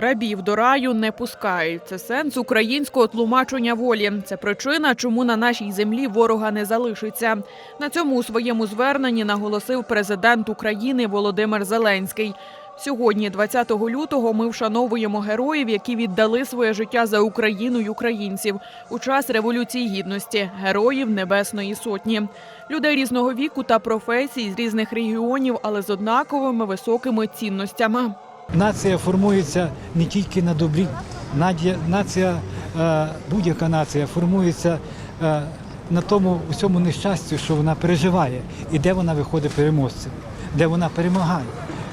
Рабів до раю не пускають. Це сенс українського тлумачення волі. Це причина, чому на нашій землі ворога не залишиться. На цьому у своєму зверненні наголосив президент України Володимир Зеленський. Сьогодні, 20 лютого, ми вшановуємо героїв, які віддали своє життя за Україну й українців у час революції гідності, героїв Небесної Сотні, людей різного віку та професій з різних регіонів, але з однаковими високими цінностями. Нація формується не тільки на добрі. Нація, е, будь-яка нація формується е, на тому усьому нещастю, що вона переживає, і де вона виходить переможцем, де вона перемагає.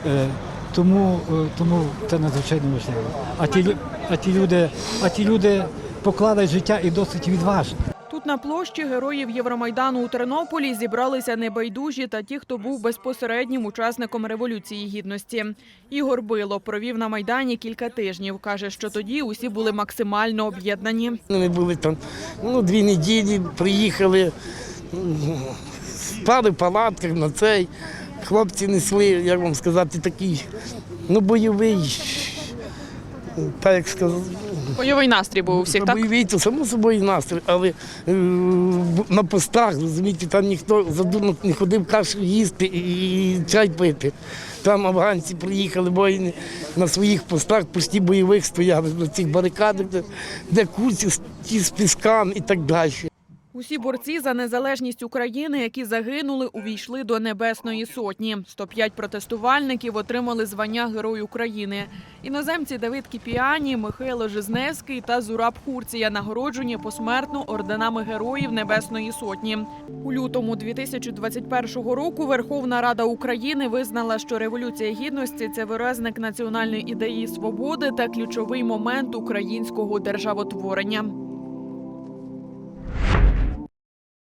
Е, Тому, тому це надзвичайно важливо. А ті, а ті люди, а ті люди покладають життя і досить відважно. На площі героїв Євромайдану у Тернополі зібралися небайдужі та ті, хто був безпосереднім учасником революції гідності. Ігор Било провів на майдані кілька тижнів. каже, що тоді усі були максимально об'єднані. Ми були там ну, дві неділі, приїхали, спали в палатках на цей. Хлопці несли, як вам сказати, такий ну, бойовий, так як сказав. Бойовий настрій був у всіх, так? бойовий, то само собою настрій, але е, на постах, розумієте, там ніхто задумав не ходив кашу їсти і, чай пити. Там афганці приїхали, воїни на своїх постах, пусті бойових стояли на цих барикадах, де, де куці з, піскам з пісками і так далі. Усі борці за незалежність України, які загинули, увійшли до Небесної Сотні. 105 протестувальників отримали звання Герой України. Іноземці Давид Кіпіані, Михайло Жизневський та Зураб Хурція нагороджені посмертно орденами Героїв Небесної Сотні. У лютому 2021 року Верховна Рада України визнала, що революція гідності це виразник національної ідеї свободи та ключовий момент українського державотворення.